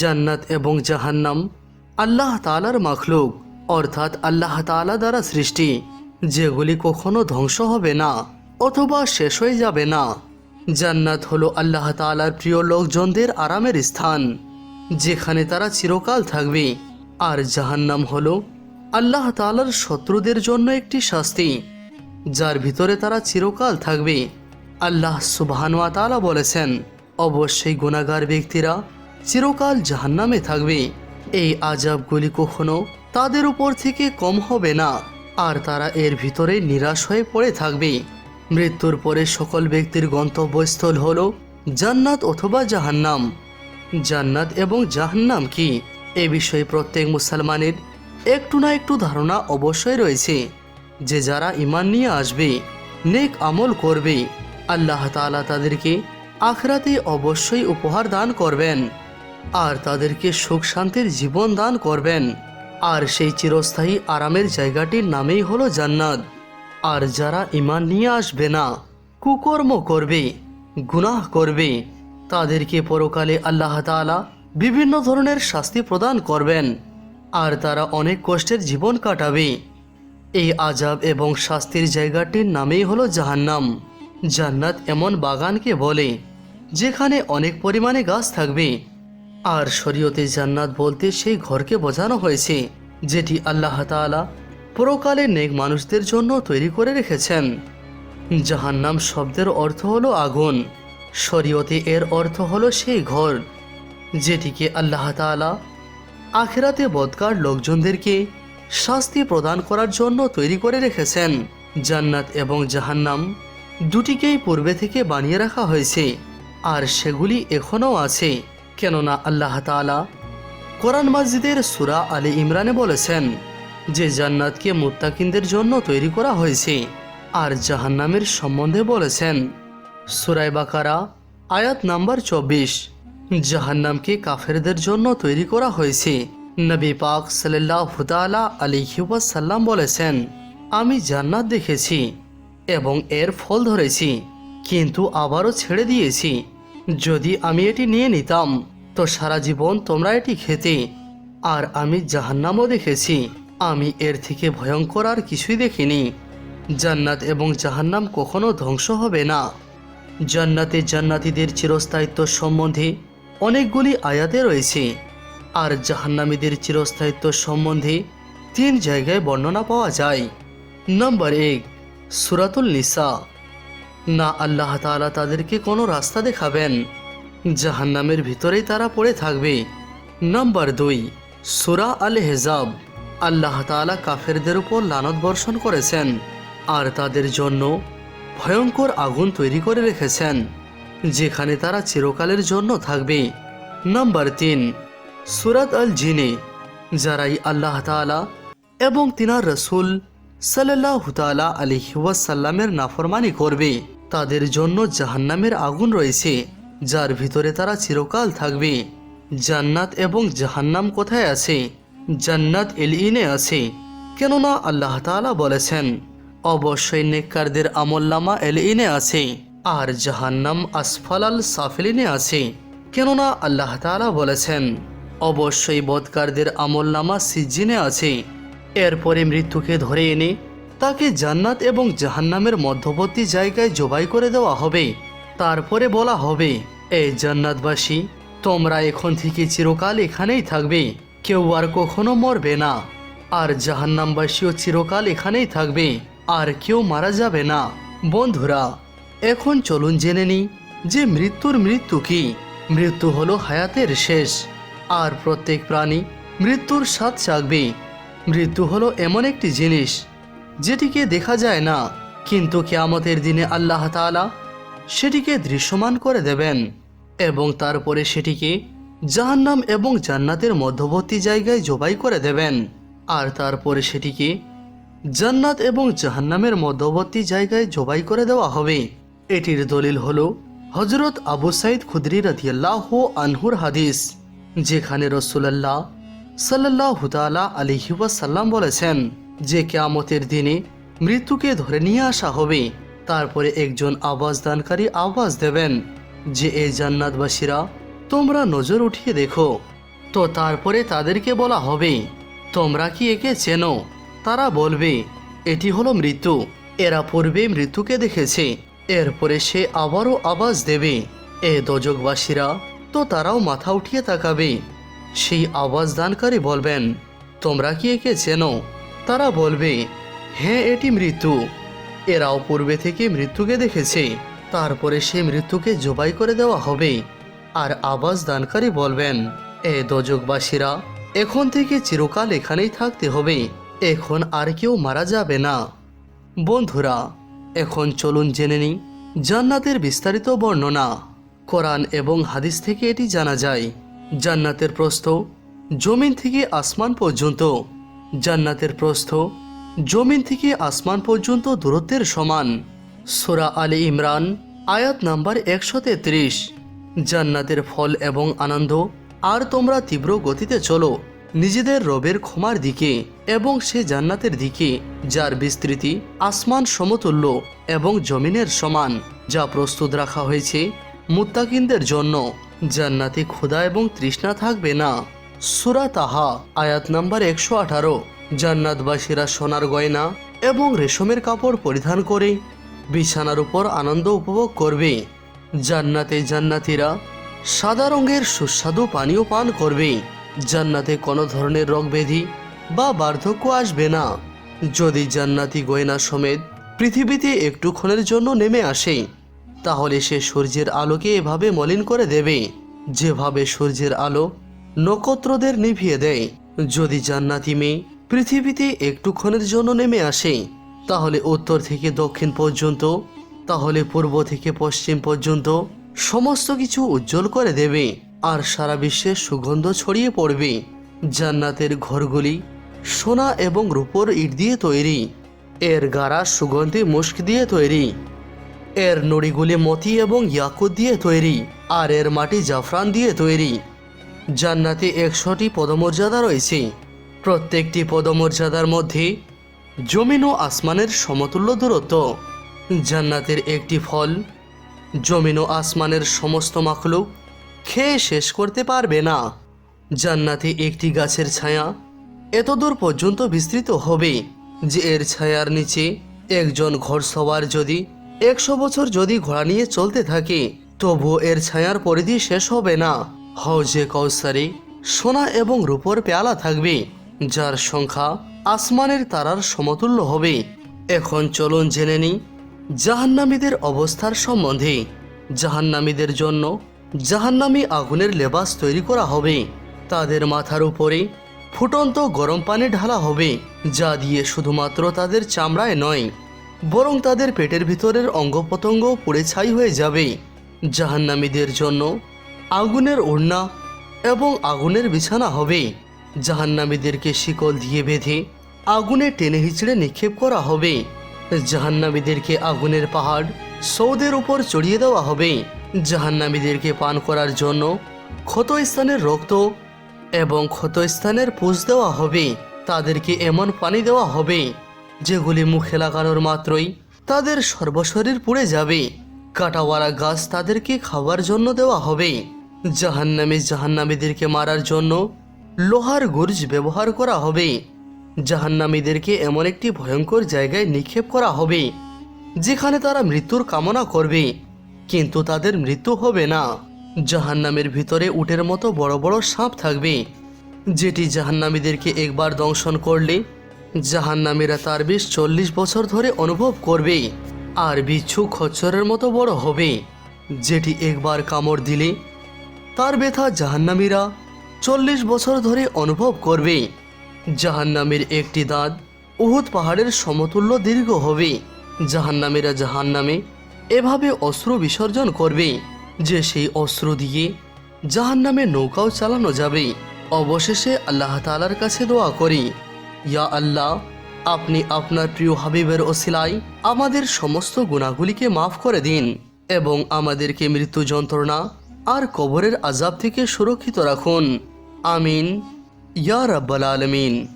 জান্নাত এবং জাহান্নাম আল্লাহ তালার মাখলুক, অর্থাৎ আল্লাহ তালা দ্বারা সৃষ্টি। যেগুলি কখনো ধ্বংস হবে না, অথবা শেষ হয়ে যাবে না। জান্নাত হলো আল্লাহ তালার প্রিয় লোকজনদের আরামের স্থান, যেখানে তারা চিরকাল থাকবে। আর জাহান্নাম হলো আল্লাহ তালার শত্রুদের জন্য একটি শাস্তি, যার ভিতরে তারা চিরকাল থাকবে। আল্লাহ সুবহানুয়া তালা বলেছেন, অবশ্যই গুণাগার ব্যক্তিরা চিরকাল জাহান্নামে থাকবে। এই আজাবগুলি কখনো তাদের উপর থেকে কম হবে না, আর তারা এর ভিতরে নিরাশ হয়ে পড়ে থাকবে। মৃত্যুর পরে সকল ব্যক্তির গন্তব্যস্থল হল জান্নাত অথবা জাহান্নাম। জান্নাত এবং জাহান্নাম কি? এ বিষয়ে প্রত্যেক মুসলমানের একটু না একটু ধারণা অবশ্যই রয়েছে। যে যারা ইমান নিয়ে আসবে, নেক আমল করবে, আল্লাহ তাআলা তাদেরকে আখরাতে অবশ্যই উপহার দান করবেন। আর তাদেরকে সুখ শান্তির জীবন দান করবেন। আর সেই চিরস্থায়ী আরামের জায়গাটির নামেই হলো জান্নাত। আর যারা ইমান নিয়ে আসবে না, কুকর্ম করবে, গুনাহ করবে, তাদেরকে পরকালে আল্লাহ তাআলা বিভিন্ন ধরনের শাস্তি প্রদান করবেন। আর তারা অনেক কষ্টের জীবন কাটাবে। এই আজাব এবং শাস্তির জায়গাটির নামেই হলো জাহান্নাম। জান্নাত এমন বাগানকে বলে, যেখানে অনেক পরিমাণে গাছ থাকবে আর শরীয়তে জান্নাত বলতে সেই ঘরকে বোঝানো হয়েছে, যেটি আল্লাহ তাআলা পরকালে নেক মানুষদের জন্য তৈরি করে রেখেছেন। জাহান্নাম শব্দের অর্থ হলো আগুন। শরীয়তে এর অর্থ হলো সেই ঘর, যেটিকে আল্লাহ তাআলা আখেরাতে বদকার লোকজনদেরকে শাস্তি প্রদান করার জন্য তৈরি করে রেখেছেন। জান্নাত এবং জাহান্নাম দুটিকেই পূর্বে থেকে বানিয়ে রাখা হয়েছে, আর সেগুলি এখনও আছে। কেননা আল্লাহ তাআলা কোরআন মাজিদের সুরা আলী ইমরানে বলেছেন যে জান্নাতকে মুত্তাকিনদের জন্য তৈরি করা হয়েছে আর জাহান্নামের সম্বন্ধে বলেছেন। সুরাই বাকারা, আয়াত নাম্বার চব্বিশ, জাহান্নামকে কাফেরদের জন্য তৈরি করা হয়েছে। নবী পাক সাল্লাহ তালা আলিহাসাল্লাম বলেছেন, আমি জান্নাত দেখেছি এবং এর ফল ধরেছি, কিন্তু আবারও ছেড়ে দিয়েছি। যদি আমি এটি নিয়ে নিতাম তো সারা জীবন তোমরা এটি খেতে, আর আমি জাহান্নামও দেখেছি। আমি এর থেকে ভয়ঙ্কর আর কিছুই দেখিনি। জান্নাত এবং জাহান্নাম কখনো ধ্বংস হবে না। জান্নাতে জান্নাতীদের চিরস্থায়িত্ব সম্বন্ধে অনেকগুলি আয়াতে রয়েছে, আর জাহান্নামীদের চিরস্থায়িত্ব সম্বন্ধে তিন জায়গায় বর্ণনা পাওয়া যায়। নম্বর এক, সুরাতুল নিসা। না আল্লাহ তাআলা তাদেরকে কোনো রাস্তা দেখাবেন। জাহান্নামের ভিতরেই তারা পড়ে থাকবে। নম্বর দুই, সুরা আল হেজাব আল্লাহ তাআলা কাফেরদের উপর লানত বর্ষণ করেছেন আর তাদের জন্য ভয়ঙ্কর আগুন তৈরি করে রেখেছেন, যেখানে তারা চিরকালের জন্য থাকবে। নম্বর তিন, সুরাত আল জিনে যারাই আল্লাহ তাআলা এবং তিনার রসুল সাল্লাহ তালা আলিহাসাল্লামের নাফরমানি করবে, তাদের জন্য জাহান্নামের আগুন রয়েছে। যার ভিতরে তারা চিরকাল থাকবে। জান্নাত এবং জাহান্নাম কোথায় আছে? জান্নাত এলিনে আছে। কেননা আল্লাহ তাআলা বলেছেন, অবশ্যই নেককারদের আমল্লামা এলিনে আছে, আর জাহান্নাম আসফালাল সাফিলিনে আছে। কেননা আল্লাহ তাআলা বলেছেন, অবশ্যই বদকারদের আমলনামা সিজ্জিনে আছে। এরপরে মৃত্যুকে ধরে এনে তাকে জান্নাত এবং জাহান্নামের মধ্যবর্তী জায়গায় জবাই করে দেওয়া হবে। তারপরে বলা হবে এই জান্নাতবাসী, তোমরা এখন থেকে চিরকাল এখানেই থাকবে। কেউ আর কখনো মরবে না। আর জাহান্নামবাসীও চিরকাল এখানেই থাকবে। আর কেউ মারা যাবে না। বন্ধুরা, এখন চলুন জেনে নিই যে মৃত্যুর মৃত্যু কি। মৃত্যু হলো হায়াতের শেষ। আর প্রত্যেক প্রাণী মৃত্যুর স্বাদ চাকবে। মৃত্যু হলো এমন একটি জিনিস, যেটিকে দেখা যায় না। কিন্তু কেয়ামতের দিনে আল্লাহ তাআলা সেটিকে দৃশ্যমান করে দেবেন এবং তারপরে সেটিকে জাহান্নাম এবং জান্নাতের মধ্যবর্তী জায়গায় জবাই করে দেবেন। আর তারপরে সেটিকে জান্নাত এবং জাহান্নামের মধ্যবর্তী জায়গায় জবাই করে দেওয়া হবে। এটির দলিল হল হজরত আবু সাইদ খুদরি রাদিয়াল্লাহ আনহুর হাদিস, যেখানে রসুলাল্লাহ সাল্লাহ তালা আলিহাসাল্লাম বলেছেন যে কেয়ামতের দিনে মৃত্যুকে ধরে নিয়ে আসা হবে। তারপরে একজন আওয়াজ দানকারী আওয়াজ দেবেন যে এই জান্নাতবাসীরা, তোমরা নজর উঠিয়ে দেখো। তো তারপরে তাদেরকে বলা হবে, তোমরা কি একে চেনো? তারা বলবে, এটি হলো মৃত্যু। এরা পূর্বে মৃত্যুকে দেখেছে। এরপরে সে আবারও আওয়াজ দেবে, এ দোজকবাসীরা তো তারাও মাথা উঠিয়ে তাকাবে। সেই আওয়াজ দানকারী বলবেন, তোমরা কি একে চেনো? তারা বলবে হ্যাঁ এটি মৃত্যু। এরাও পূর্বে থেকে মৃত্যুকে দেখেছে। তারপরে সে মৃত্যুকে জবাই করে দেওয়া হবে। আর আবাস দানকারী বলবেন, এ দোজকবাসীরা এখন থেকে চিরকাল এখানেই থাকতে হবে। এখন আর কেউ মারা যাবে না। বন্ধুরা, এখন চলুন জেনে নিই জান্নাতের বিস্তারিত বর্ণনা। কোরআন এবং হাদিস থেকে এটি জানা যায়, জান্নাতের প্রস্থ জমিন থেকে আসমান পর্যন্ত। জান্নাতের প্রস্থ জমিন থেকে আসমান পর্যন্ত দূরত্বের সমান। সোরা আলী ইমরান, আয়াত নাম্বার একশো তেত্রিশ। জান্নাতের ফল এবং আনন্দ আর তোমরা তীব্র গতিতে চলো নিজেদের রবের ক্ষমার দিকে এবং সে জান্নাতের দিকে, যার বিস্তৃতি আসমান সমতুল্য এবং জমিনের সমান, যা প্রস্তুত রাখা হয়েছে মুত্তাকিনদের জন্য। জান্নাতে ক্ষুধা এবং তৃষ্ণা থাকবে না। সুরা তাহা, আয়াত নাম্বার একশো আঠারো। জান্নাতবাসীরা সোনার গয়না এবং রেশমের কাপড় পরিধান করে বিছানার উপর আনন্দ উপভোগ করবে। জান্নাতে জান্নাতিরা সাদা রঙের সুস্বাদু পানীয় পান করবে। জান্নাতে কোনো ধরনের রোগ ব্যাধি বা বার্ধক্য আসবে না। যদি জান্নাতি গয়না সমেত পৃথিবীতে একটুক্ষণের জন্য নেমে আসে, তাহলে সে সূর্যের আলোকে এভাবে মলিন করে দেবে। যেভাবে সূর্যের আলো নক্ষত্রদের নিভিয়ে দেয়। যদি জান্নাতি মেয়ে পৃথিবীতে একটুক্ষণের জন্য নেমে আসে। তাহলে উত্তর থেকে দক্ষিণ পর্যন্ত, তাহলে পূর্ব থেকে পশ্চিম পর্যন্ত সমস্ত কিছু উজ্জ্বল করে দেবে আর সারা বিশ্বে সুগন্ধ ছড়িয়ে পড়বে। জান্নাতের ঘরগুলি সোনা এবং রূপোর ইট দিয়ে তৈরি। এর গাড়া সুগন্ধি মুস্ক দিয়ে তৈরি। এর নড়িগুলি মতি এবং ইয়াকুত দিয়ে তৈরি আর এর মাটি জাফরান দিয়ে তৈরি। জান্নাতে একশোটি পদমর্যাদা রয়েছে। প্রত্যেকটি পদমর্যাদার মধ্যে জমিন ও আসমানের সমতুল্য দূরত্ব। জান্নাতের একটি ফল জমিন ও আসমানের সমস্ত মাখলুক খেয়ে শেষ করতে পারবে না। জান্নাতে একটি গাছের ছায়া এতদূর পর্যন্ত বিস্তৃত হবে যে এর ছায়ার নিচে একজন ঘোড়সওয়ার যদি একশো বছর যদি ঘোড়া নিয়ে চলতে থাকে, তবুও এর ছায়ার পরিধি শেষ হবে না। হজে কৌসারে সোনা এবং রূপর পেয়ালা থাকবে। যার সংখ্যা আসমানের তারার সমতুল্য হবে। এখন চলুন জেনে নিই জাহান্নামীদের অবস্থার সম্বন্ধে। জাহান্নামীদের জন্য জাহান্নামী আগুনের লেবাস তৈরি করা হবে। তাদের মাথার উপরে ফুটন্ত গরম পানি ঢালা হবে, যা দিয়ে শুধুমাত্র তাদের চামড়ায় নয়, বরং তাদের পেটের ভিতরের অঙ্গ প্রত্যঙ্গ পুড়ে ছাই হয়ে যাবে। জাহান্নামীদের জন্য আগুনের ওড়না এবং আগুনের বিছানা হবে। জাহান্নামীদেরকে শিকল দিয়ে বেঁধে আগুনে টেনে হিচড়ে নিক্ষেপ করা হবে। জাহান্নামীদেরকে আগুনের পাহাড় সৌদের উপর চড়িয়ে দেওয়া হবে। জাহান্নামীদেরকে পান করার জন্য ক্ষত স্থানের রক্ত এবং ক্ষত স্থানের পুষ দেওয়া হবে। তাদেরকে এমন পানি দেওয়া হবে, যেগুলি মুখে লাগানোর মাত্রই তাদের সর্বশরীর পুড়ে যাবে। কাটাওয়ালা গাছ তাদেরকে খাওয়ার জন্য দেওয়া হবে। জাহান্নামী জাহান্নামীদেরকে মারার জন্য লোহার গুর্জ ব্যবহার করা হবে। জাহান্নামীদেরকে এমন একটি ভয়ঙ্কর জায়গায় নিক্ষেপ করা হবে, যেখানে তারা মৃত্যুর কামনা করবে, কিন্তু তাদের মৃত্যু হবে না। জাহান্নামের ভিতরে উটের মতো বড় বড় সাপ থাকবে, যেটি জাহান্নামীদেরকে একবার দংশন করলে জাহান্নামীরা তার বিষ চল্লিশ বছর ধরে অনুভব করবে আর বিচ্ছু খচ্চরের মতো বড় হবে, যেটি একবার কামড় দিলে তার ব্যথা জাহান্নামীরা চল্লিশ বছর ধরে অনুভব করবে। জাহান্নামের একটি দাঁত উহুদ পাহাড়ের সমতুল্য দীর্ঘ হবে। জাহান্নামীরা জাহান্নামে এভাবে অস্ত্র বিসর্জন করবে, যে সেই অস্ত্র দিয়ে জাহান্নামে নৌকাও চালানো যাবে। অবশেষে আল্লাহ তালার কাছে দোয়া করি, ইয়া আল্লাহ, আপনি আপনার প্রিয় হাবিবের ওসিলায় আমাদের সমস্ত গুণাগুলিকে মাফ করে দিন এবং আমাদেরকে মৃত্যু যন্ত্রণা আর কবরের আজাব থেকে সুরক্ষিত রাখুন। Amin. Ya Rabbel Alemin.